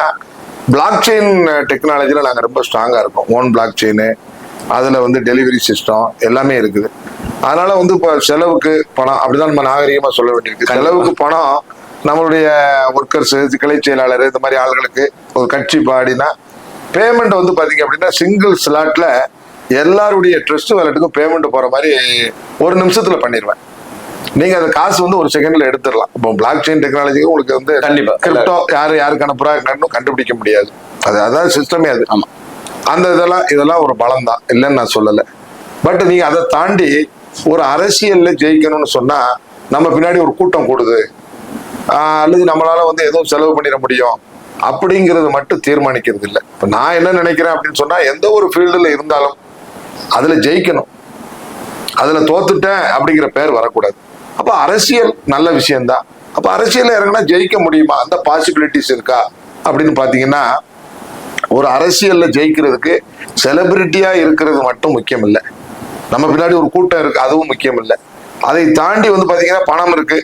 பிளாக் செயின் டெக்னாலஜில நாங்க ரொம்ப ஸ்ட்ராங்கா இருக்கோம். ஓன் பிளாக் செயின் அதுல வந்து டெலிவரி சிஸ்டம் எல்லாமே இருக்குது. அதனால வந்து இப்போ செலவுக்கு பணம் அப்படிதான் நம்ம நாகரிகமா சொல்ல வேண்டியிருக்கு. செலவுக்கு பணம் நம்மளுடைய ஒர்க்கர்ஸ் கிளை செயலாளர் இந்த மாதிரி ஆளுகளுக்கு ஒரு கட்சி பாடினா பேமெண்ட் வந்து பாத்தீங்க அப்படின்னா சிங்கிள் ஸ்லாட்ல எல்லாருடைய ட்ரஸ்ட் வேலட்டுக்கும் பேமெண்ட் போற மாதிரி ஒரு நிமிஷத்துல பண்ணிடுவேன் நீங்க அந்த காசு வந்து ஒரு செகண்ட்ல எடுத்துடலாம். இப்போ பிளாக் செயின் டெக்னாலஜிக்கு உங்களுக்கு வந்து
கண்டிப்பா.
கிரிப்டோ யாரு யாருக்கு அனுப்புறாங்கன்னு கண்டுபிடிக்க முடியாது. அது அதான் சிஸ்டமே அது.
ஆமா.
அந்த இதெல்லாம் இதெல்லாம் ஒரு பலம் தான். இல்லைன்னு நான் சொல்லலை. பட் நீங்க அதை தாண்டி ஒரு அரசியல்ல ஜெயிக்கணும்னு சொன்னா நம்ம பின்னாடி ஒரு கூட்டம் கூடுது. அல்லது நம்மளால வந்து எதுவும் செலவு பண்ணிட முடியும். அப்படிங்கிறது மட்டும் தீர்மானிக்கிறது இல்லை. இப்போ நான் என்ன நினைக்கிறேன் அப்படின்னு சொன்னா எந்த ஒரு ஃபீல்டில் இருந்தாலும் அதுல ஜெயிக்கணும். அதுல தோத்துட்டேன் அப்படிங்கிற பேர் வரக்கூடாது. அப்ப அரசியல் நல்ல விஷயம்தான் அப்ப அரசியல்ல இறங்கினா ஜெயிக்க முடியுமா? அந்த பாசிபிலிட்டிஸ் இருக்கா? அப்படின்னு பாத்தீங்கன்னா ஒரு அரசியல்ல ஜெயிக்கிறதுக்கு செலிபிரிட்டியா இருக்கிறது மட்டும் முக்கியம் இல்லை நம்ம பின்னாடி ஒரு கூட்டம் இருக்கு அதுவும் முக்கியம் இல்லை அதை தாண்டி வந்து பாத்தீங்கன்னா பணம் இருக்கு.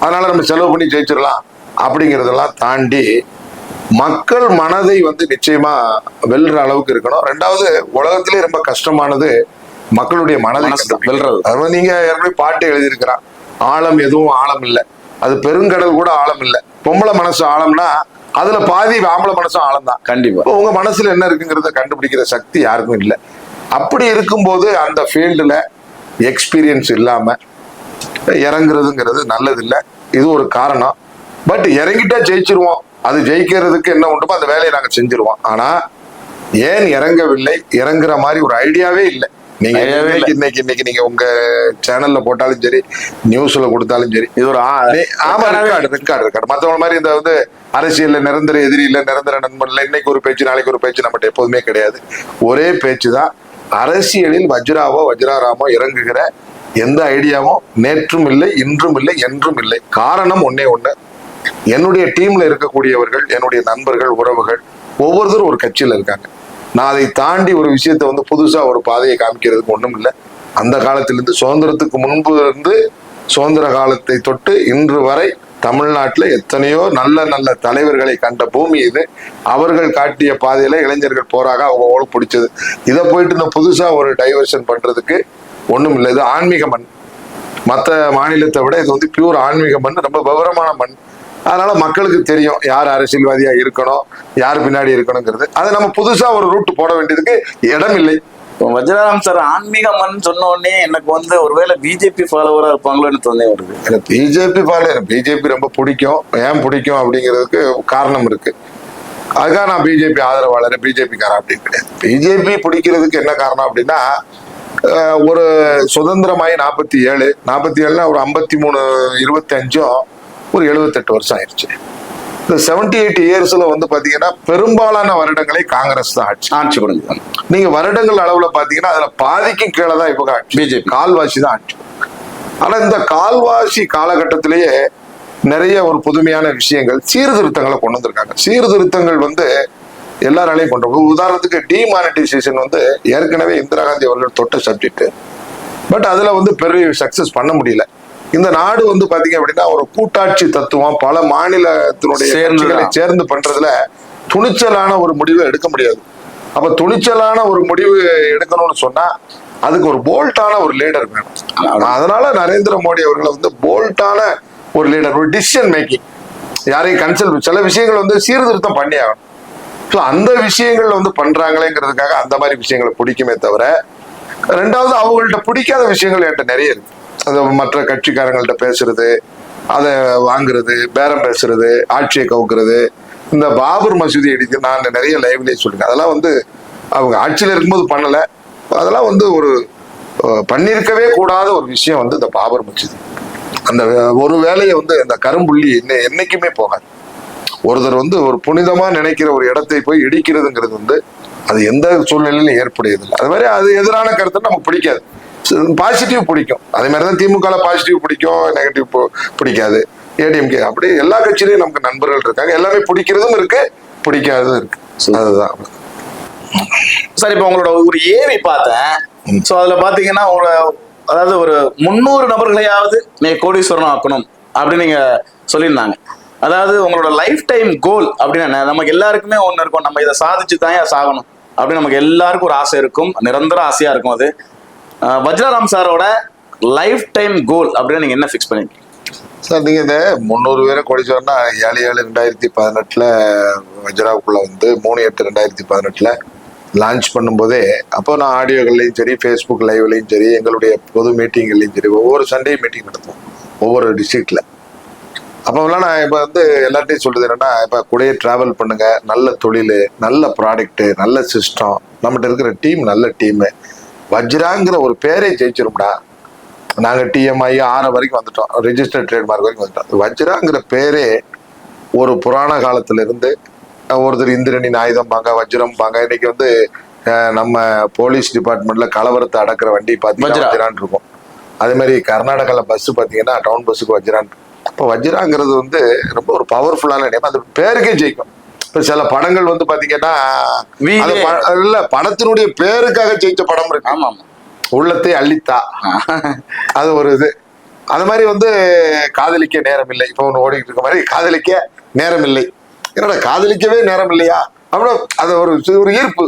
அதனால நம்ம செலவு பண்ணி ஜெயிச்சிடலாம். அப்படிங்கிறதெல்லாம் தாண்டி மக்கள் மனதை வந்து நிச்சயமா வெல்ற அளவுக்கு இருக்கணும். ரெண்டாவது உலகத்திலே ரொம்ப கஷ்டமானது மக்களுடைய மனதை.
வெல்றது.
அது நீங்க ஏற்கனவே பாட்டு எழுதியிருக்கிறான். ஆழம் எதுவும் ஆழம் இல்லை. அது பெருங்கடல் கூட ஆழம் இல்லை. பொம்பளை மனசு ஆழம்னா அதுல பாதி ஆம்பளை மனசும் ஆழம் தான்
கண்டிப்பா
உங்க மனசுல என்ன இருக்குங்கிறத கண்டுபிடிக்கிற சக்தி யாருக்கும் இல்லை. அப்படி இருக்கும்போது அந்த ஃபீல்டுல எக்ஸ்பீரியன்ஸ் இல்லாம இறங்குறதுங்கிறது நல்லது இல்லை இது ஒரு காரணம். பட் இறங்கிட்டா ஜெயிச்சிருவோம். அது ஜெயிக்கிறதுக்கு என்ன உண்டுமோ அந்த வேலையை நாங்க செஞ்சிருவோம். ஆனா ஏன் இறங்கவில்லை? இறங்குற மாதிரி ஒரு ஐடியாவே இல்லை. நீங்க இன்னைக்கு இன்னைக்கு நீங்க உங்க சேனல்ல போட்டாலும் சரி நியூஸ்ல கொடுத்தாலும் சரி.
இது ஒரு
ஆமா ரெக்கார்டு ரெக்கார்டு ரெக்கார்டு மத்தவங்க மாதிரி இந்த வந்து அரசியல்ல நிரந்தர எதிரி இல்ல நிரந்தர நண்பன் இல்ல இன்னைக்கு ஒரு பேச்சு நாளைக்கு ஒரு பேச்சு நம்மகிட்ட எப்போதுமே கிடையாது. ஒரே பேச்சு தான். அரசியலில் வஜ்ராவோ வஜ்ராராமோ இறங்குகிற எந்த ஐடியாவும் நேற்றும் இல்லை இன்றும் இல்லை என்றும் இல்லை. காரணம் ஒன்னே ஒண்ணு. என்னுடைய டீம்ல இருக்கக்கூடியவர்கள் என்னுடைய நண்பர்கள் உறவுகள் ஒவ்வொருத்தரும் ஒரு கட்சியில இருக்காங்க. நான் அதை தாண்டி ஒரு விஷயத்தை வந்து புதுசா ஒரு பாதையை காமிக்கிறதுக்கு ஒண்ணும் இல்லை. அந்த காலத்திலிருந்து சுதந்திரத்துக்கு முன்பு இருந்து சுதந்திர காலத்தை தொட்டு இன்று வரை தமிழ்நாட்டில் எத்தனையோ நல்ல நல்ல தலைவர்களை கண்ட பூமி இது. அவர்கள் காட்டிய பாதையில இளைஞர்கள் போறாக அவங்க பிடிச்சது. இதை போயிட்டு இந்த புதுசா ஒரு டைவர்ஷன் பண்றதுக்கு ஒண்ணும் இல்லை. இது ஆன்மீக மண். மற்ற மாநிலத்தை விட இது வந்து பியூர் ஆன்மீக மண். ரொம்ப விவரமான மண். அதனால மக்களுக்கு தெரியும் யார் அரசியல்வாதியா இருக்கணும் யார் பின்னாடி இருக்கணுங்கிறது. அதை நம்ம புதுசா ஒரு ரூட் போட வேண்டியதுக்கு இடம் இல்லை.
இப்போ வஜ்ரராம் சார் ஆன்மீக மண் சொன்ன உடனே எனக்கு வந்து ஒருவேளை பிஜேபி ஃபாலோவரா இருப்பாங்களோன்னு தோணே வருது
எனக்கு பிஜேபி பால எனக்கு பிஜேபி ரொம்ப பிடிக்கும். ஏன் பிடிக்கும் அப்படிங்கிறதுக்கு காரணம் இருக்கு. அதுக்காக நான் பிஜேபி ஆதரவாளர் பிஜேபிக்காரன் அப்படின்னு கிடையாது. பிஜேபி பிடிக்கிறதுக்கு என்ன காரணம் அப்படின்னா ஒரு சுதந்திரமாயி நாற்பத்தி ஏழு நாற்பத்தி ஏழுனா ஒரு ஐம்பத்தி மூணு இருபத்தி அஞ்சும் ஒரு எழுபத்தெட்டு வருஷம் ஆயிடுச்சு. இந்த செவன்டி எயிட் இயர்ஸ்ல வந்து பாத்தீங்கன்னா பெரும்பாலான வருடங்களை காங்கிரஸ் தான் ஆட்சி.
ஆட்சி
நீங்க வருடங்கள் அளவுல பாத்தீங்கன்னா அதுல பாதிக்கும் கீழே தான் இவங்க ஆட்சி.
BJP.
கால்வாசி தான் ஆட்சி. ஆனா இந்த கால்வாசி காலகட்டத்திலேயே நிறைய ஒரு புதுமையான விஷயங்கள் சீர்திருத்தங்களை கொண்டு வந்திருக்காங்க. சீர்திருத்தங்கள் வந்து எல்லாராலையும் கொண்டு வரும். உதாரணத்துக்கு டிமானிட்டைசேஷன் வந்து ஏற்கனவே இந்திரா காந்தி அவர்கள் தொட்ட சப்ஜெக்ட் பட் அதுல வந்து பெரிய சக்சஸ் பண்ண முடியல. இந்த நாடு வந்து பாத்தீங்க அப்படின்னா ஒரு கூட்டாட்சி தத்துவம் பல மாநிலத்தினுடைய கட்சிகளை. சேர்ந்து பண்றதுல துணிச்சலான ஒரு முடிவை எடுக்க முடியாது. அப்ப துணிச்சலான ஒரு முடிவு எடுக்கணும்னு சொன்னா அதுக்கு ஒரு போல்ட்டான ஒரு லீடர் வேணும். அதனால நரேந்திர மோடி அவர்களை வந்து போல்ட்டான ஒரு லீடர் ஒரு டிசிஷன் மேக்கிங் யாரையும் கன்சல்ட் சில விஷயங்கள் வந்து சீர்திருத்தம் பண்ணி ஆகணும். ஸோ அந்த விஷயங்கள் வந்து பண்றாங்களேங்கிறதுக்காக அந்த மாதிரி விஷயங்களை பிடிக்குமே தவிர ரெண்டாவது அவங்கள்ட்ட பிடிக்காத விஷயங்கள் என்கிட்ட நிறைய இருக்கு. அது மற்ற கட்சிக்காரங்கள்ட்ட பேசுறது அதை வாங்குறது பேரம் பேசுறது ஆட்சியை கவுக்குறது. இந்த பாபர் மசூதி இடித்து நான் நிறைய லைவ்லேயே சொல்லிருக்கேன். அதெல்லாம் வந்து அவங்க ஆட்சியில் இருக்கும்போது பண்ணல. அதெல்லாம் வந்து ஒரு பண்ணியிருக்கவே கூடாத ஒரு விஷயம் வந்து இந்த பாபர் மசூதி. அந்த ஒரு வேலையை வந்து அந்த கரும்புள்ளி என்ன என்னைக்குமே போகாது. ஒருத்தர் வந்து ஒரு புனிதமா நினைக்கிற ஒரு இடத்தை போய் இடிக்கிறதுங்கிறது வந்து அது எந்த சூழ்நிலையிலும் ஏற்புடையதில்லை. அது மாதிரி அது எதிரான கருத்து நமக்கு பிடிக்காது. பாசிட்டிவ் பிடிக்கும். அதே மாதிரி தான் திமுக பாசிட்டிவ் பிடிக்கும் நெகட்டிவ் பிடிக்காது. ஏடிஎம்கே அப்படி எல்லா கட்சியிலையும் நமக்கு நண்பர்கள் இருக்காங்க. எல்லாமே பிடிக்கிறதும் இருக்கு பிடிக்காததும் இருக்கு. அதுதான்.
சார் இப்போ உங்களோட ஒரு ஏவி பார்த்தேன். ஸோ அதுல பாத்தீங்கன்னா உங்களோட அதாவது ஒரு முந்நூறு நபர்களையாவது நீ கோடீஸ்வரன் ஆக்கணும் அப்படின்னு நீங்க சொல்லியிருந்தாங்க. அதாவது உங்களோட லைஃப் டைம் கோல் அப்படின்னு? நமக்கு எல்லாருக்குமே ஒன்று இருக்கும். நம்ம இதை சாதிச்சு தான் சாகணும். அப்படின்னு நமக்கு எல்லாருக்கும் ஒரு ஆசை இருக்கும். நிரந்தர ஆசையா இருக்கும் அது. வஜ்ராராம் சாரோட லைஃப் டைம் கோல் அப்படின்னு நீங்க என்ன ஃபிக்ஸ் பண்ணிருக்கீங்க
சார் நீங்க இந்த முந்நூறு பேரை கோடீஸ்வரனா ஏழு ஏழு ரெண்டாயிரத்தி பதினெட்டுல வஜ்ராவுக்குள்ள வந்து மூணு எட்டு ரெண்டாயிரத்தி பதினெட்டுல லான்ச் பண்ணும்போதே அப்போ நான் ஆடியோகள்லையும் சரி ஃபேஸ்புக் லைவ்லையும் சரி எங்களுடைய பொது மீட்டிங்லையும் சரி ஒவ்வொரு சண்டே மீட்டிங் நடத்துவோம் ஒவ்வொரு டிஸ்ட்ரிக்ட்ல அப்போலாம் நான் இப்போ வந்து எல்லார்ட்டையும் சொல்றது என்னன்னா இப்போ கூடயே டிராவல் பண்ணுங்க நல்ல தொழில் நல்ல ப்ராடக்ட் நல்ல சிஸ்டம் நம்மகிட்ட இருக்கிற டீம் நல்ல டீமு வஜ்ராங்கிற ஒரு பேரே ஜெயிச்சிரும்டா. நாங்க டிஎம்ஐ ஆறு வரைக்கும் வந்துட்டோம். ரெஜிஸ்டர்ட் ட்ரேட்மார்க் வரைக்கும் வந்துட்டோம். வஜ்ராங்கிற பேரே ஒரு புராண காலத்துல இருந்து அஹ், ஒருத்தர் இந்திரனின் ஆயுதம்பாங்க வஜ்ரம்பாங்க இன்னைக்கு வந்து நம்ம போலீஸ் டிபார்ட்மெண்ட்ல கலவரத்தை அடக்குற வண்டி பார்த்தீங்கன்னா
வஜ்ரா.
வஜ்ரான் இருக்கும். அதே மாதிரி கர்நாடகால பஸ் பார்த்தீங்கன்னா டவுன் பஸ்ஸுக்கு வஜ்ரான். இப்போ வஜ்ராங்கிறது வந்து ரொம்ப ஒரு பவர்ஃபுல்லான நேம் அந்த பேருக்கே ஜெயிக்கும். இப்போ சில படங்கள் வந்து பாத்தீங்கன்னா
வீரே.
அந்த ப- இல்ல படத்தினுடைய பேருக்காக ஜெயிச்ச படம் இருக்கு.
ஆமா ஆமா.
உள்ளத்தை அள்ளித்தா. அது ஒரு இது. அது மாதிரி வந்து காதலிக்க நேரம் இல்லை இப்போ ஒன்று ஓடிக்கிட்டு இருக்க மாதிரி காதலிக்க நேரம் இல்லை என்னடா காதலிக்கவே நேரம் இல்லையா அவ்வளோ அது ஒரு ஒரு ஈர்ப்பு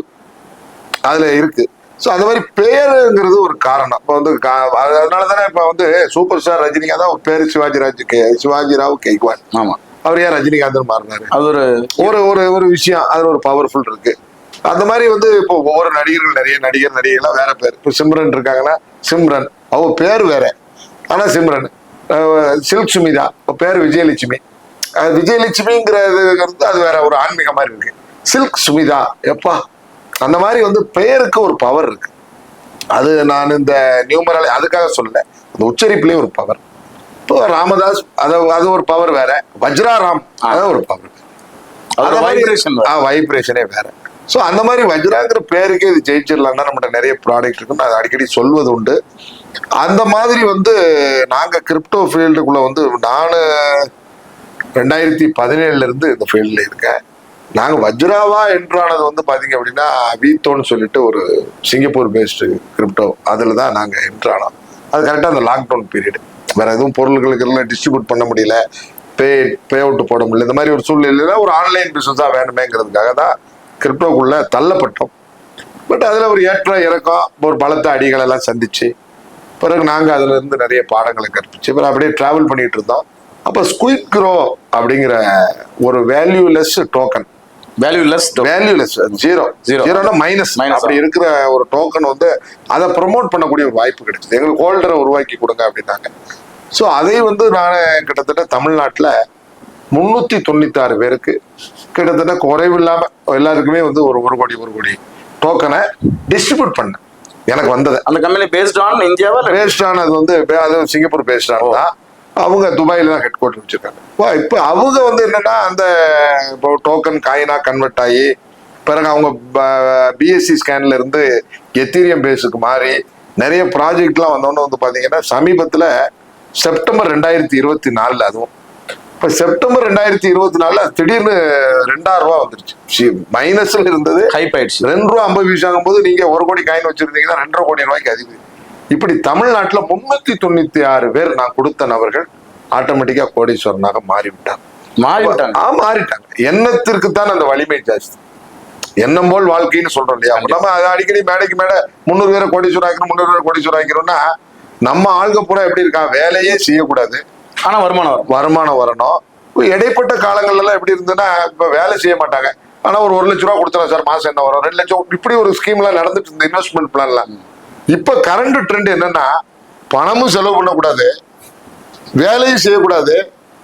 அதுல இருக்கு. ஸோ அந்த மாதிரி பேருங்கிறது ஒரு காரணம். இப்போ வந்து அதனால தானே இப்போ வந்து சூப்பர் ஸ்டார் ரஜினிகாந்த் தான் ஒரு பேரு சிவாஜி ராஜ் கே சிவாஜி ராவ் கெய்க்வான்
ஆமா.
அவர் ஏன் ரஜினிகாந்த் மாறினாரு?
அது ஒரு
ஒரு ஒரு ஒரு விஷயம். அதுல ஒரு பவர்ஃபுல் இருக்கு. அந்த மாதிரி வந்து இப்போ ஒவ்வொரு நடிகர்கள் நிறைய நடிகர் நடிகைகள்லாம் வேற பேர். இப்போ சிம்ரன் இருக்காங்கன்னா சிம்ரன். அவ பேர் வேற. ஆனா சிம்ரன். சில்க் சுமிதா பேர் விஜயலட்சுமி. விஜயலட்சுமிங்கிறது அது வேற ஒரு ஆன்மீக மாதிரி இருக்கு. சில்க் சுமிதா எப்பா? அந்த மாதிரி வந்து பெயருக்கு ஒரு பவர் இருக்கு. அது நான் இந்த நியூமரால் அதுக்காக சொல்லல. அந்த உச்சரிப்புலயே ஒரு பவர் இப்போ ராமதாஸ் அது அது ஒரு பவர் வேற. வஜ்ராராம் அது ஒரு பவர்
அது.
வைப்ரேஷனே வேற. ஸோ அந்த மாதிரி வஜ்ராங்கிற பேருக்கே இது ஜெயிச்சிடலாம் தான் நம்மகிட்ட நிறைய ப்ராடக்ட் இருக்கு நான் அடிக்கடி சொல்வது உண்டு. அந்த மாதிரி வந்து நாங்க கிரிப்டோ ஃபீல்டுக்குள்ள வந்து நான் ரெண்டாயிரத்தி பதினேழுல இருந்து இந்த ஃபீல்டில் இருக்கேன். நாங்க வஜ்ராவா என்றானது வந்து பாத்தீங்க அப்படின்னா வீத்தோன்னு சொல்லிட்டு ஒரு சிங்கப்பூர் பேஸ்டு கிரிப்டோ அதுல தான் நாங்க என்ட்ரானோம் அது கரெக்டாக அந்த லாக்டவுன் பீரியட் வேற எதுவும் பொருள்களுக்கு எல்லாம் டிஸ்ட்ரிபியூட் பண்ண முடியல. பே பே அவுட் போட முடியல. இந்த மாதிரி ஒரு சூழ்நிலையில ஒரு ஆன்லைன் பிசினஸ் தான் வேணுமேங்கிறதுக்காக தான் கிரிப்டோக்குள்ள தள்ளப்பட்டோம். பட் அதுல ஒரு ஏற்ற இறக்கம் ஒரு பலத்த அடிகள் எல்லாம் சந்திச்சு பிறகு நாங்க அதுல இருந்து நிறைய பாடங்களை கற்பிச்சு அப்புறம் அப்படியே டிராவல் பண்ணிட்டு இருந்தோம். அப்ப ஸ்குயிட் அப்படிங்கிற ஒரு valueless token
valueless
valueless zero
Zero.
ஜீரோனா மைனஸ்
Minus.
அப்படி இருக்கிற ஒரு டோக்கன் வந்து அதை ப்ரொமோட் பண்ணக்கூடிய ஒரு வாய்ப்பு கிடைச்சது எங்களுக்கு ஹோல்டரை உருவாக்கி கொடுங்க அப்படின்னாங்க. ஸோ அதை வந்து நான் கிட்டத்தட்ட தமிழ்நாட்டில் முன்னூத்தி தொண்ணூத்தாறு பேருக்கு கிட்டத்தட்ட குறைவில்லாம எல்லாருக்குமே வந்து ஒரு ஒரு கோடி ஒரு கோடி டோக்கனை டிஸ்ட்ரிபியூட் பண்ணேன். எனக்கு வந்தது.
அந்த கம்பெனி பேஸ்ட் ஆன் இந்தியாவா இல்ல
பேஸ்டானது வந்து அது சிங்கப்பூர் பேஸ்டான தான். அவங்க துபாயில தான் ஹெட் குவார்டர் வச்சிருக்காங்க. இப்ப அவங்க வந்து என்னன்னா அந்த இப்போ டோக்கன் காயினா கன்வெர்ட் ஆகி பிறகு அவங்க பிஎஸ்சி ஸ்கேன்ல இருந்து எத்தீரியம் பேஸுக்கு மாறி நிறைய ப்ராஜெக்ட்லாம் வந்தோன்னு வந்து பாத்தீங்கன்னா சமீபத்துல செப்டம்பர் ரெண்டாயிரத்தி இருபத்தி நாலுல அதுவும். இப்ப செப்டம்பர் ரெண்டாயிரத்தி இருபத்தி நாலுல திடீர்னு ரெண்டாயிரம் ரூபாய் வந்துருச்சு. மைனஸ்ல இருந்தது.
ஹைப் ஆயிடுச்சு.
ரெண்டு ரூபா ஐம்பது பைசா ஆகும்போது நீங்க ஒரு கோடி காயின் வச்சிருந்தீங்கன்னா ரெண்டரை கோடி ரூபாய்க்கு அதிகம் இப்படி தமிழ்நாட்டுல முன்னூத்தி தொண்ணூத்தி ஆறு பேர் நான் கொடுத்த நபர்கள் ஆட்டோமேட்டிக்கா கோடீஸ்வரனாக மாறிவிட்டாங்க.
மாறிவிட்டாங்க.
ஆ மாறிட்டாங்க. எண்ணத்திற்கு தான் அந்த வலிமை ஜாஸ்தி. எண்ணம் போல் வாழ்க்கைன்னு சொல்றோம் இல்லையா? நம்ம அதை அடிக்கடி மேடைக்கு மேடை முந்நூறு பேரை கோடீஸ்வரம் ஆக்கிறோம் முந்நூறு பேரை கோடீஸ்வரம் ஆக்கிறோம்னா நம்ம ஆளுங்க பூரா எப்படி இருக்கான் வேலையே செய்யக்கூடாது.
ஆனா வருமானம் வரும்.
வருமானம் வரணும். இடைப்பட்ட காலங்கள்ல எல்லாம் எப்படி இருந்ததுன்னா இப்ப வேலை செய்ய மாட்டாங்க. ஆனா ஒரு ஒரு லட்ச ரூபா கொடுத்துறோம் சார் மாசம் என்ன வரும்? ரெண்டு லட்சம். இப்படி ஒரு ஸ்கீம் எல்லாம் நடந்துட்டு இருந்த இன்வெஸ்ட்மெண்ட் பிளான்லாம் இப்போ கரண்ட் ட்ரெண்ட் என்னன்னா பணமும் செலவு பண்ணக்கூடாது வேலையும் செய்யக்கூடாது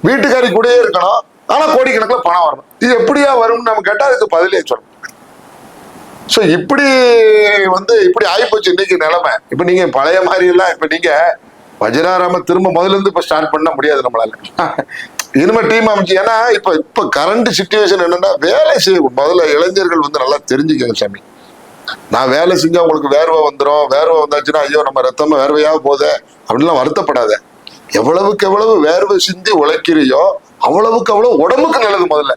வீட்டுக்காரி கூடயே இருக்கணும் ஆனால் கோடிக்கணக்கில் பணம் வரணும். இது எப்படியா வரும்னு நம்ம கேட்டால் அதுக்கு பதிலே சொல்லணும் ஸோ இப்படி வந்து இப்படி ஆகிப்போச்சு இன்னைக்கு நிலைமை. இப்போ நீங்கள் பழைய மாதிரி எல்லாம் இப்போ நீங்கள் வஜ்ராராம திரும்ப முதல்ல இருந்து இப்போ ஸ்டார்ட் பண்ண முடியாது நம்மளால. இனிமே டீம் அமைச்சு ஏன்னா இப்போ இப்போ கரண்ட் சுச்சுவேஷன் என்னன்னா வேலை செய்ய முதல்ல இளைஞர்கள் வந்து நல்லா தெரிஞ்சுக்கங்க சாமி. நான் வேலை செஞ்சா உங்களுக்கு வேர்வை வந்துடும் வேர்வை வந்தாச்சுன்னா ஐயோ நம்ம ரத்தம் வேர்வையாக போதே அப்படின்லாம் வருத்தப்படாத. எவ்வளவுக்கு எவ்வளவு வேர்வை சிந்தி உழைக்கிறியோ அவ்வளவுக்கு அவ்வளவு உடம்புக்கு நல்லது முதல்ல.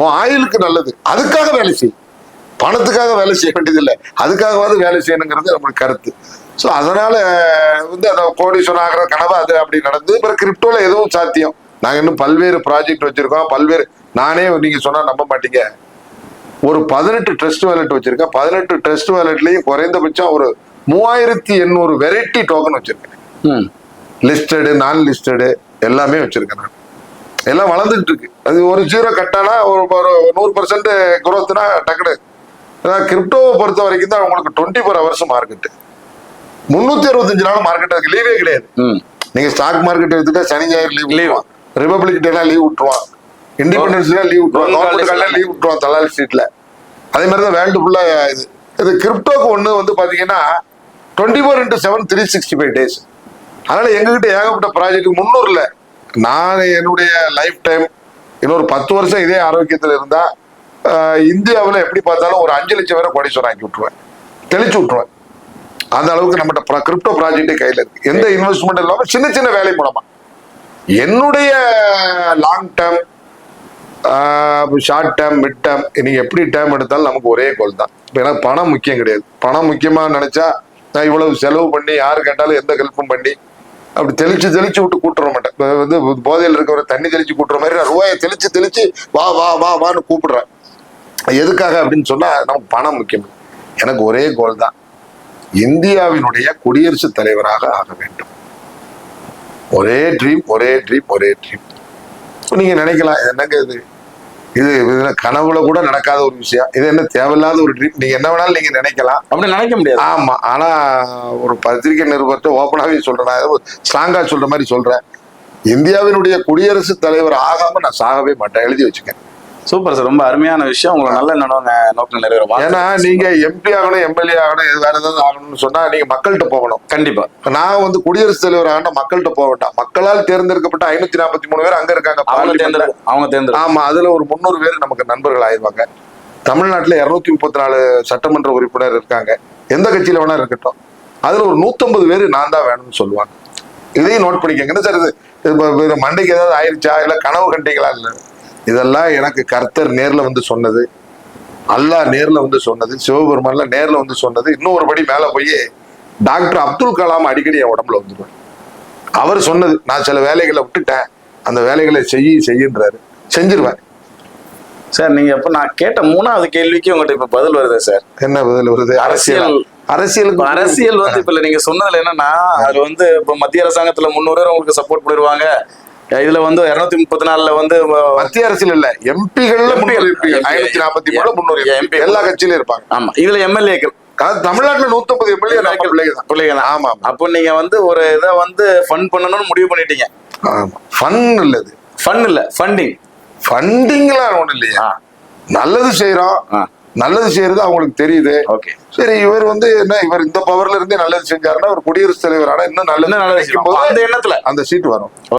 உன் ஆயுளுக்கு நல்லது. அதுக்காக வேலை செய். பணத்துக்காக வேலை செய்ய வேண்டியதில்லை. அதுக்காகவாது வேலை செய்யணுங்கிறது நம்மளுக்கு கருத்து. ஸோ அதனால வந்து அந்த கோடீஸ்வரன் ஆகிற கனவு அது அப்படி நடந்து அப்புறம் கிரிப்டோல எதுவும் சாத்தியம். நாங்கள் இன்னும் பல்வேறு ப்ராஜெக்ட் வச்சிருக்கோம். பல்வேறு நானே நீங்க சொன்னா நம்ப மாட்டீங்க. ஒரு பதினெட்டு ட்ரஸ்ட் வேலட் வச்சிருக்கேன். பதினெட்டு ட்ரஸ்ட் வேலட்லயும் குறைந்தபட்சம் ஒரு மூவாயிரத்தி எண்ணூறு வெரைட்டி டோக்கன் வச்சிருக்கேன்.
ம்.
லிஸ்டடு நான் லிஸ்டடு எல்லாமே வச்சிருக்கேன் நான். எல்லாம் வளர்ந்துட்டு இருக்கு. அது ஒரு ஜீரோ கட்டானா ஒரு நூறு பர்சன்ட் குரோத்னா டக்குனு. கிரிப்டோவை பொறுத்த வரைக்கும் தான் உங்களுக்கு டுவெண்ட்டி ஃபோர் ஹவர்ஸ் மார்க்கெட் முந்நூத்தி அறுபத்தஞ்சு நாள் மார்க்கெட் அதுக்கு லீவே கிடையாது.
ம்.
நீங்க ஸ்டாக் மார்க்கெட் எடுத்துட்டா சனி ஞாயிறு லீவ். லீவ் ரிபப்ளிக் டே எல்லாம் லீவ் விட்டுருவான். இண்டிபெண்டன்ஸ் டே லீவ் விட்டுருவான்
Long
கவர்மெண்ட் லீவ் விட்டுருவான் தலால் ஸ்ட்ரீட்ல அதே மாதிரி தான் வேர்ல்டு ஃபுல்லா இது. இது கிரிப்டோக்கு ஒண்ணு வந்து பாத்தீங்கன்னா twenty four into seven three sixty five days அதனால எங்ககிட்ட ஏகப்பட்ட ப்ராஜெக்ட் முன்னூறுல நான் என்னுடைய லைஃப் டைம் இன்னொரு பத்து வருஷம் இதே ஆரோக்கியத்தில் இருந்தா ஆஹ், இந்தியாவுல எப்படி பார்த்தாலும் ஒரு அஞ்சு லட்சம் பேரை கோடீஸ்வரம் ஆக்கி விட்டுருவேன். தெளிச்சு விட்டுருவேன். அந்த அளவுக்கு நம்மகிட்ட கிரிப்டோ ப்ராஜெக்டே கையில இருக்கு. எந்த இன்வெஸ்ட்மெண்ட் இல்லாம சின்ன சின்ன வேலை மூலமா. என்னுடைய long term short term mid term நீங்க எப்படி டேர்ம் எடுத்தாலும் நமக்கு ஒரே கோல் தான். இப்போ எனக்கு பணம் முக்கியம் கிடையாது. பணம் முக்கியமா நினைச்சா நான் இவ்வளவு செலவு பண்ணி யாரு கேட்டாலும் எந்த ஹெல்ப்பும் பண்ணி அப்படி தெளிச்சு தெளிச்சு விட்டு கூட்டுற மாட்டேன். வந்து போதையில் இருக்கிற தண்ணி தெளிச்சு கூட்டுற மாதிரி நான் ரூபாயை தெளிச்சு தெளிச்சு வா வா வா வான்னு கூப்பிடுறேன். எதுக்காக அப்படின்னு சொன்னா நமக்கு பணம் முக்கியம். எனக்கு ஒரே கோல் தான். இந்தியாவினுடைய குடியரசுத் தலைவராக ஆக வேண்டும். ஒரே ட்ரீம் ஒரே ட்ரீம் ஒரே ட்ரீம் நீங்க நினைக்கலாம் என்னங்க இது? இது கனவுல கூட நடக்காத ஒரு விஷயம். இது என்ன தேவையில்லாத ஒரு ட்ரீம் நீங்க என்ன வேணாலும் நீங்க நினைக்கலாம்.
அப்படி நினைக்க முடியாது.
ஆமா. ஆனா ஒரு பத்திரிகை நிருபர்கிட்ட ஓப்பனாவே சொல்றேன். நான் ஸ்ட்ராங்கா சொல்ற மாதிரி சொல்றேன். இந்தியாவினுடைய குடியரசுத் தலைவர் ஆகாம நான் சாகவே மாட்டேன். எழுதி வச்சுக்கேன்.
சூப்பர் சார் ரொம்ப அருமையான விஷயம். உங்களை நல்ல நடவங்க நோக்கம் நிறைவேறும்.
ஏன்னா நீங்க எம்பி ஆகணும் எம்எல்ஏ ஆகணும் எது வேற ஏதாவது ஆகணும்னு சொன்னா நீங்க மக்கள்கிட்ட போகணும்.
கண்டிப்பா.
நான் வந்து குடியரசுத் தலைவர் ஆகணும் மக்கள்கிட்ட போக வேண்டாம். மக்களால் தேர்ந்தெடுக்கப்பட்ட ஐநூத்தி நாற்பத்தி மூணு பேர் அங்க இருக்காங்க.
அவங்க
பார்லிமெண்ட்ல.
தேர்ந்தெடு அவங்க தேர்ந்தெடு
ஆமா அதுல ஒரு முந்நூறு பேர் நமக்கு நண்பர்கள் ஆயிருவாங்க. தமிழ்நாட்டுல இருநூத்தி முப்பத்தி நாலு சட்டமன்ற உறுப்பினர் இருக்காங்க. எந்த கட்சியில வேணா இருக்கட்டும். அதுல ஒரு நூத்தம்பது பேர் நான் தான் வேணும்னு சொல்லுவாங்க. இதையும் நோட் பண்ணிக்கங்க. என்ன சார் இது மண்டைக்கு ஏதாவது ஆயிருச்சா? இல்ல கனவு கண்டீங்களா? இல்ல. இதெல்லாம் எனக்கு கர்த்தர் நேர்ல வந்து சொன்னது. அல்லாஹ் நேர்ல வந்து சொன்னது. சிவபெருமான்ல நேர்ல வந்து சொன்னது. இன்னும் ஒரு படி மேல போய் டாக்டர் அப்துல் கலாம் அடிக்கடி என் உடம்புல வந்துருவார் அவர் சொன்னது நான் சில வேலைகளை விட்டுட்டேன். அந்த வேலைகளை செய்ய செய்யுன்றாரு. செஞ்சிருவேன்
சார் நீங்க இப்ப நான் கேட்ட மூணாவது கேள்விக்கு உங்கள்கிட்ட இப்ப பதில் வருது சார்?
என்ன பதில் வருது? அரசியல்?
அரசியல்.
அரசியலுக்கு
அரசியல் வந்து இப்ப நீங்க சொன்னதுல என்னன்னா அது வந்து இப்ப மத்திய அரசாங்கத்துல முன்னூறு உங்களுக்கு சப்போர்ட் பண்ணிடுவாங்க. இதுல வந்து இருநூத்தி முப்பத்தி நாலுல வந்து
மத்திய அரசியல் இல்ல. எம்பிகள். ஐநூத்தி நாற்பத்தி மூணு முன்னூறு.
MP.
எல்லா கட்சியிலும் இருப்பாங்க.
ஆமா. இதுல எம்எல்ஏக்கள்
தமிழ்நாட்டுல நூத்தம்பது எம்எல்ஏ பிள்ளைங்க
பிள்ளைங்க.
ஆமா
அப்போ நீங்க வந்து ஒரு இதை வந்து ஃபண்ட் பண்ணணும்னு முடிவு பண்ணிட்டீங்க.
ஃபன் இல்லது
ஃபன் இல்ல. ஃபண்டிங்
ஃபண்டிங்லாம் ஒண்ணு இல்லையா. நல்லது செய்யறோம். நல்லது செய்யறது அவங்களுக்கு தெரியுது.
ஓகே.
சரி இவர் வந்து என்ன இவர் இந்த பவர்ல இருந்தே நல்லது செஞ்சாருன்னா ஒரு குடியரசுத் தலைவர் ஆனா இன்னும் நல்லது
அந்த எண்ணத்துல.
அந்த சீட் வரும்.